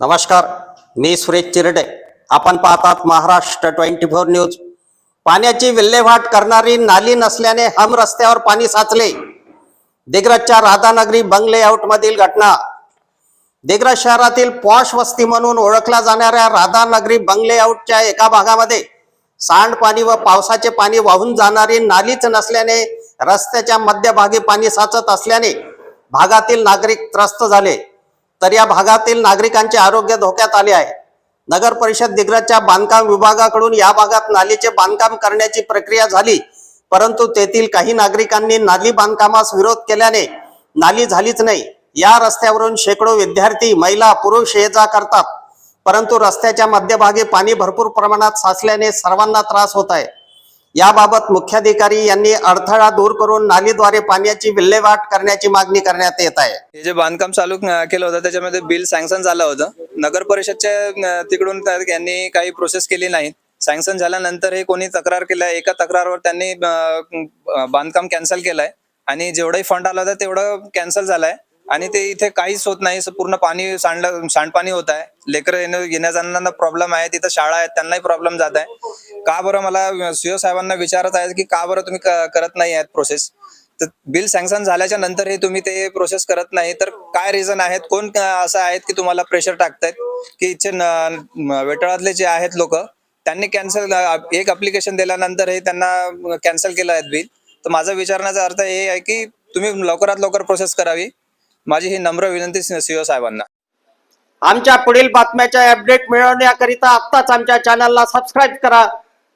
नमस्कार मी सुरेश चिरडे. आपण पाहतात महाराष्ट्र ट्वेंटी फोर न्यूज. पाण्याची विल्हेवाट करणारी नाली नसल्याने हम रस्त्यावर पाणी साचले. दिग्रजच्या राधानगरी बंगले आउटमधील घटना. दिग्रज शहरातील पॉश वस्ती म्हणून ओळखल्या जाणाऱ्या राधानगरी बंगले आउटच्या एका भागामध्ये सांडपाणी व पावसाचे पाणी वाहून जाणारी नालीच नसल्याने रस्त्याच्या मध्यभागी पाणी साचत असल्याने भागातील नागरिक त्रस्त झाले. तर या भागातील नागरिकांचे आरोग्य धोक्यात आले आहे. नगर परिषद दिग्रजच्या बांधकाम विभागाकडून या भागात नालीचे बांधकाम करण्याची प्रक्रिया झाली. परंतु तेथील काही नागरिकांनी नाली बांधकामास विरोध केल्याने नाली झालीच नाही. या रस्त्यावरून शेकडो विद्यार्थी महिला पुरुष ये जा करतात. परंतु रस्त्याच्या मध्यभागी पाणी भरपूर प्रमाणात साचल्याने सर्वांना त्रास होत आहे. याबाबत मुख्याधिकारी यांनी अडथळा दूर करून नालीद्वारे पाण्याची विल्हेवाट करण्याची मागणी करण्यात येत आहे. हे जे बांधकाम चालू केलं होतं त्याच्यामध्ये बिल सँक्शन झालं होतं. नगर परिषदच्या तिकडून यांनी काही प्रोसेस केली नाही. सँक्शन झाल्यानंतर हे कोणी तक्रार केलंय एका तक्रारवर त्यांनी बांधकाम कॅन्सल केलंय. आणि जेवढाही फंड आला होता तेवढं कॅन्सल झालंय. आणि ते इथे काहीच होत नाही पूर्ण पाणी सांडलं सांडपाणी होत आहे. लेकर येण्या जाण्याला प्रॉब्लेम आहे तिथं शाळा आहेत त्यांनाही प्रॉब्लेम जात आहे. का बरं मला सीओ साहेबांना विचारत आहे की का बरं तुम्ही करत नाही आहेत प्रोसेस तर बिल सँक्शन झाल्याच्यानंतर हे तुम्ही ते प्रोसेस करत नाही. तर काय रिझन आहेत? कोण असं आहेत की तुम्हाला प्रेशर टाकतायत? की इथे वेटळातले वेटाळातले जे आहेत लोक त्यांनी कॅन्सल एक अप्लिकेशन दिल्यानंतर हे त्यांना कॅन्सल केलं आहे बिल. तर माझा विचारण्याचा अर्थ हे आहे की तुम्ही लवकरात लवकर प्रोसेस करावी. माझी ही नम्र विनंती सीओ साहेबांना. आमच्या पुढील बातम्याच्या अपडेट मिळवण्याकरिता आत्ताच आमच्या चॅनलला सबस्क्राईब करा.